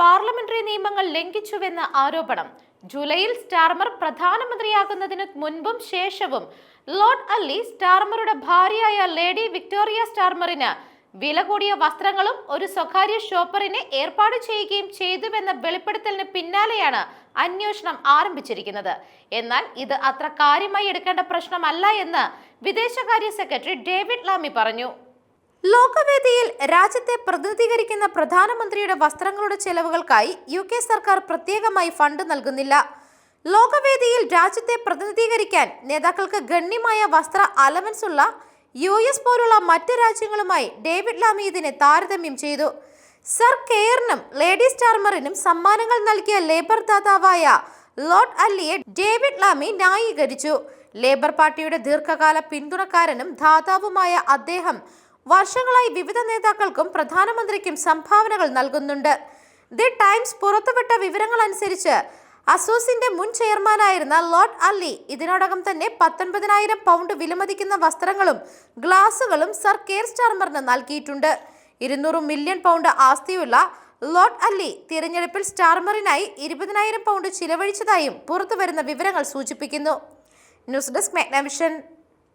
Parliamentary നിയമങ്ങൾ ലംഘിച്ചുവെന്ന ആരോപണം. ജൂലൈയിൽ സ്റ്റാർമർ പ്രധാനമന്ത്രിയാകുന്നതിന് മുൻപും ശേഷവും ലോർഡ് അല്ലി സ്റ്റാർമറുടെ ഭാര്യയായ ലേഡി വിക്ടോറിയ സ്റ്റാർമറിന് വില കൂടിയ വസ്ത്രങ്ങളും ഒരു സ്വകാര്യ ഷോപ്പറിനെ ഏർപ്പാട് ചെയ്യുകയും ചെയ്തുവെന്ന വെളിപ്പെടുത്തലിന് പിന്നാലെയാണ് അന്വേഷണം ആരംഭിച്ചിരിക്കുന്നത്. എന്നാൽ ഇത് അത്ര കാര്യമായി എടുക്കേണ്ട പ്രശ്നമല്ല എന്ന് വിദേശകാര്യ സെക്രട്ടറി ഡേവിഡ് ലാമി പറഞ്ഞു. ലോകവേദിയിൽ രാജ്യത്തെ പ്രതിനിധീകരിക്കുന്ന പ്രധാനമന്ത്രിയുടെ വസ്ത്രങ്ങളുടെ ചെലവുകൾക്കായി യു കെ സർക്കാർ പ്രത്യേകമായി ഫണ്ട് നൽകുന്നില്ല. ലോകവേദിയിൽ രാജ്യത്തെ പ്രതിനിധീകരിക്കാൻ നേതാക്കൾക്ക് ഗണ്യമായ വസ്ത്ര അലവൻസ് ഉള്ള യു എസ് പോലുള്ള മറ്റ് രാജ്യങ്ങളുമായി ഡേവിഡ് ലാമി ഇതിനെ താരതമ്യം ചെയ്തു. സർ കെയറിനും ലേഡി സ്റ്റാർമറിനും സമ്മാനങ്ങൾ നൽകിയ ലേബർ ദാതാവായ ലോർഡ് അല്ലിയെ ഡേവിഡ് ലാമി ന്യായീകരിച്ചു. ലേബർ പാർട്ടിയുടെ ദീർഘകാല പിന്തുണക്കാരനും ദാതാവുമായ അദ്ദേഹം വർഷങ്ങളായി വിവിധ നേതാക്കൾക്കും പ്രധാനമന്ത്രിക്കും സംഭാവനകൾ നൽകുന്നുണ്ട്. ദി ടൈംസ് പുറത്തുവിട്ട വിവരങ്ങൾ അനുസരിച്ച് അസോസിന്റെ മുൻ ചെയർമാനായിരുന്ന ലോർഡ് അല്ലി ഇതിനോടകം തന്നെ പത്തൊൻപതിനായിരം പൗണ്ട് വിലമതിക്കുന്ന വസ്ത്രങ്ങളും ഗ്ലാസുകളും സർ കെയർ സ്റ്റാർമറിന് നൽകിയിട്ടുണ്ട്. ഇരുന്നൂറ് മില്യൺ പൗണ്ട് ആസ്തിയുള്ള ലോർഡ് അല്ലി തിരഞ്ഞെടുപ്പിൽ സ്റ്റാർമറിനായി ഇരുപതിനായിരം പൗണ്ട് ചിലവഴിച്ചതായും പുറത്തുവരുന്ന വിവരങ്ങൾ സൂചിപ്പിക്കുന്നു. News desk Magnavision.